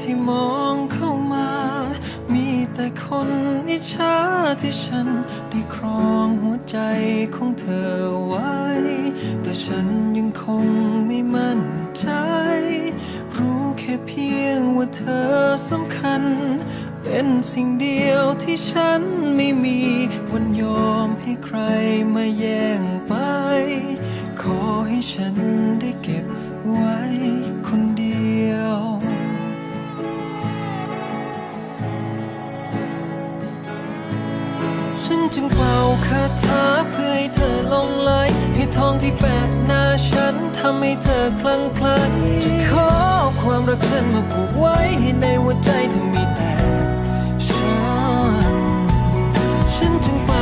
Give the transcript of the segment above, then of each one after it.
ที่มองเข้ามา มีแต่คนอิจฉาที่ฉันได้ครองหัวใจของเธอไว้ แต่ฉันยังคงไม่มั่นใจ รู้แค่เพียงว่าเธอสำคัญ เป็นสิ่งเดียวที่ฉันไม่มี วันยอมให้ใครมาแย่งไป ฉันจึงเป่าคาถาเพื่อให้เธอลงไหลให้ทองที่แปะหน้าฉันทำให้เธอคลั่งไคล้จะขอความรักฉันมาผูกไว้ให้ในหัวใจเธอมีแต่ฉัน ฉันจึงเป่า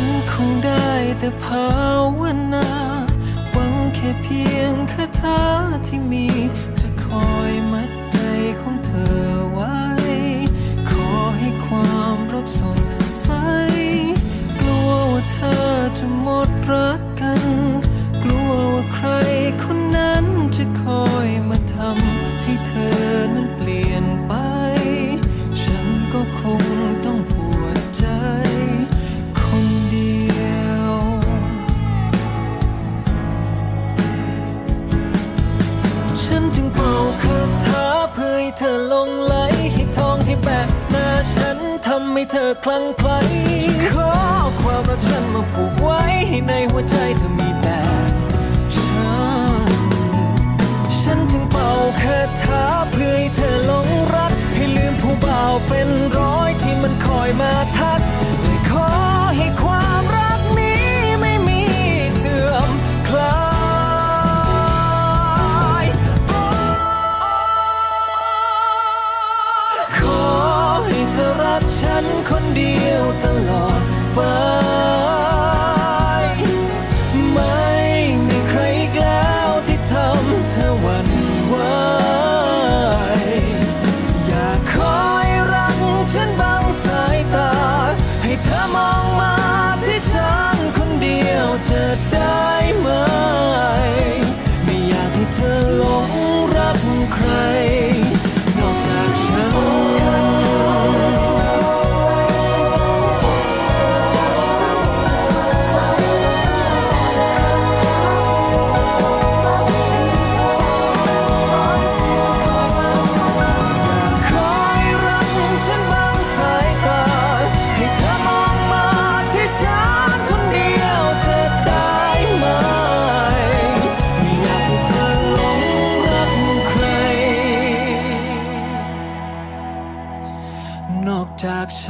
นคงได้แต่ภาวนา หวังแค่เพียงคาถาที่มีจะคอยมัด ฉันจึงเป่าคาถาเพื่อให้เธอลงไหลให้ทองที่แบกหน้าฉันทำให้เธอคลั่งไคล้จะขอความรักฉันมาผูกไว้ให้ในหัวใจ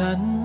ฉัน